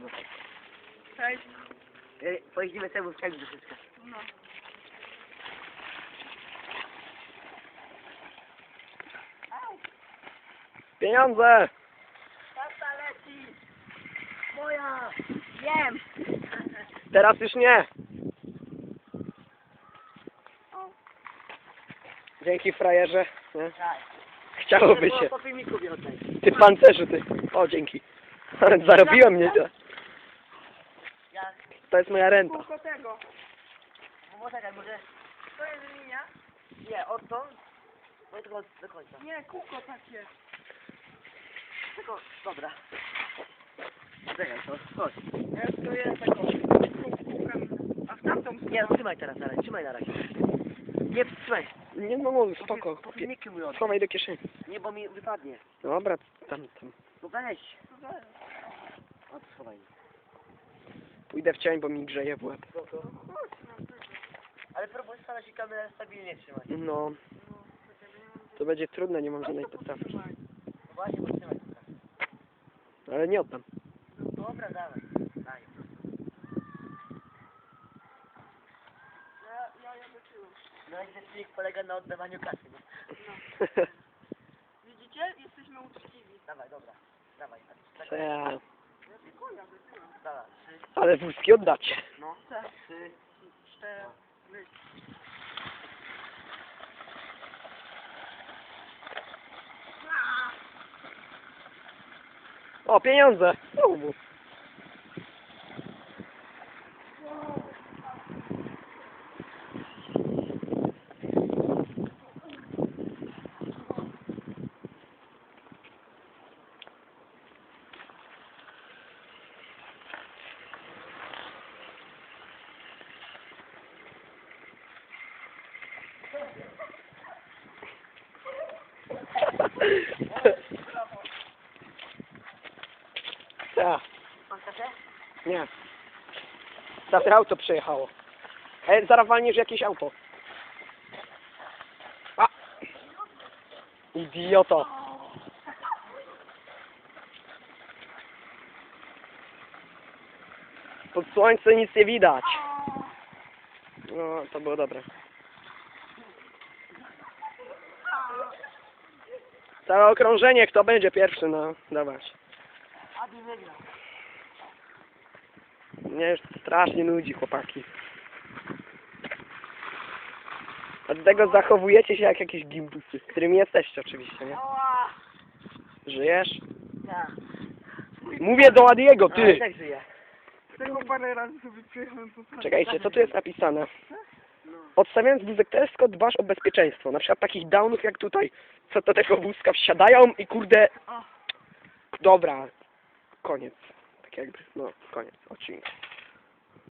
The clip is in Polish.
niego. Cześć. E, Pojeździmy sobie wózkami do wszystko. No. Pieniądze! Tata leci! Moja! Wiem! Teraz już nie. Dzięki frajerze. Nie? Chciałoby się. Po filmiku. Ty pancerzu, ty. O, dzięki. Zarobiłem mnie to. To jest moja renta. Kółko tego. no poczekaj, może... To jest linia? Nie, odtąd? No tylko do końca. Nie, kółko takie. Tylko, dobra. Czekaj, to chodź. Ja tego. Kółkiem. A w tamtą stronę. Nie, trzymaj teraz na razie, trzymaj na razie. Nie, trzymaj. Nie no, no Po spoko. fil- Po filmiku mi oddaj. Schowaj do kieszeni. Nie, bo mi wypadnie. Dobra, tam, tam. No weź. Co za- O, schowaj. Pójdę w cień, bo mi grzeje w łeb. No. Ale próbuj starać się kamerę stabilnie trzymać. No, to będzie trudne, nie mam żadnej podstawy. No właśnie, bo trzymaj tutaj. Ale nie oddam. Dobra, dawaj. Daj. Ja, ja tyłem. No i ten filmik polega na oddawaniu kasy, nie? Widzicie? Jesteśmy uczciwi. Dawaj, dobra. Dawaj. ja... Ja tylko jadę tyłem. Dawaj, trzy, Ale wózki oddacie. no, trzy, Cztery. O, pieniądze! Znowu. Ja, Masz kasę? nie. Teraz auto przejechało. E, zaraz walniesz jakieś auto. A! Idioto. Pod słońce nic nie widać. No, to było dobre. Całe okrążenie, kto będzie pierwszy, no, dawać. Adi wygrał. Mnie już strasznie nudzi, chłopaki. Dlatego zachowujecie się jak jakieś gimbusy, którymi jesteście oczywiście, nie? Ała! Żyjesz? Tak. Mówię do Adiego, Ale ty! tak żyje. Tego parę razy sobie przyjechałem po Czekajcie, co tu jest napisane? Odstawiając wózek tylko dbasz o bezpieczeństwo. Na przykład takich downów jak tutaj, co do tego wózka wsiadają i kurde... Dobra, koniec. Tak jakby, no, koniec odcinka.